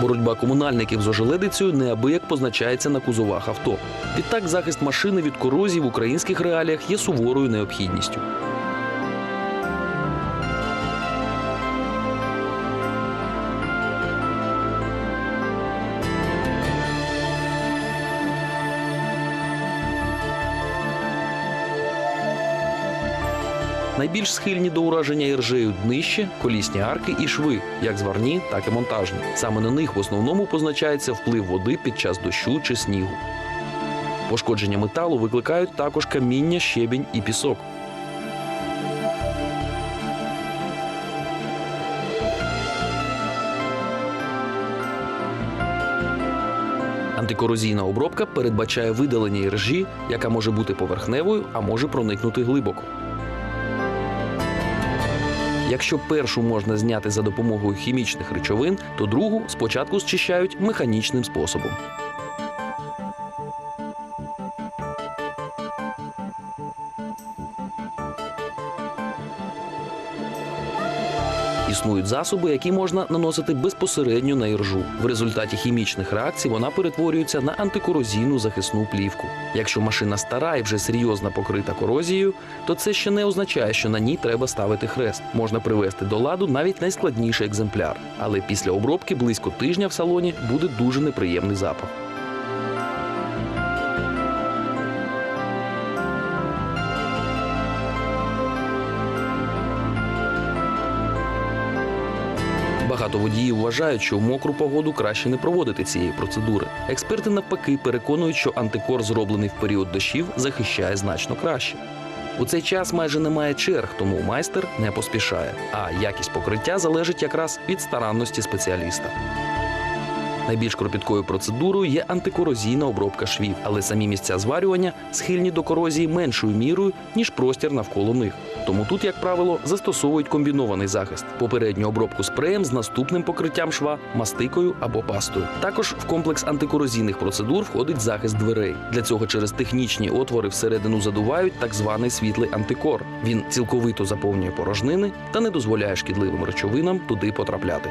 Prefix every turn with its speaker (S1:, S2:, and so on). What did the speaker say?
S1: Боротьба комунальників з ожеледицею неабияк позначається на кузовах авто. Відтак, захист машини від корозії в українських реаліях є суворою необхідністю. Найбільш схильні до ураження іржею днище, колісні арки і шви, як зварні, так і монтажні. Саме на них в основному позначається вплив води під час дощу чи снігу. Пошкодження металу викликають також каміння, щебінь і пісок. Антикорозійна обробка передбачає видалення іржі, яка може бути поверхневою, а може проникнути глибоко. Якщо першу можна зняти за допомогою хімічних речовин, то другу спочатку зчищають механічним способом. Існують засоби, які можна наносити безпосередньо на іржу. В результаті хімічних реакцій вона перетворюється на антикорозійну захисну плівку. Якщо машина стара і вже серйозно покрита корозією, то це ще не означає, що на ній треба ставити хрест. Можна привести до ладу навіть найскладніший екземпляр. Але після обробки близько тижня в салоні буде дуже неприємний запах. Багато водіїв вважають, що в мокру погоду краще не проводити цієї процедури. Експерти навпаки переконують, що антикор, зроблений в період дощів, захищає значно краще. У цей час майже немає черг, тому майстер не поспішає. А якість покриття залежить якраз від старанності спеціаліста. Найбільш кропіткою процедурою є антикорозійна обробка швів, але самі місця зварювання схильні до корозії меншою мірою, ніж простір навколо них. Тому тут, як правило, застосовують комбінований захист: попередню обробку спреєм з наступним покриттям шва, мастикою або пастою. Також в комплекс антикорозійних процедур входить захист дверей. Для цього через технічні отвори всередину задувають так званий світлий антикор. Він цілковито заповнює порожнини та не дозволяє шкідливим речовинам туди потрапляти.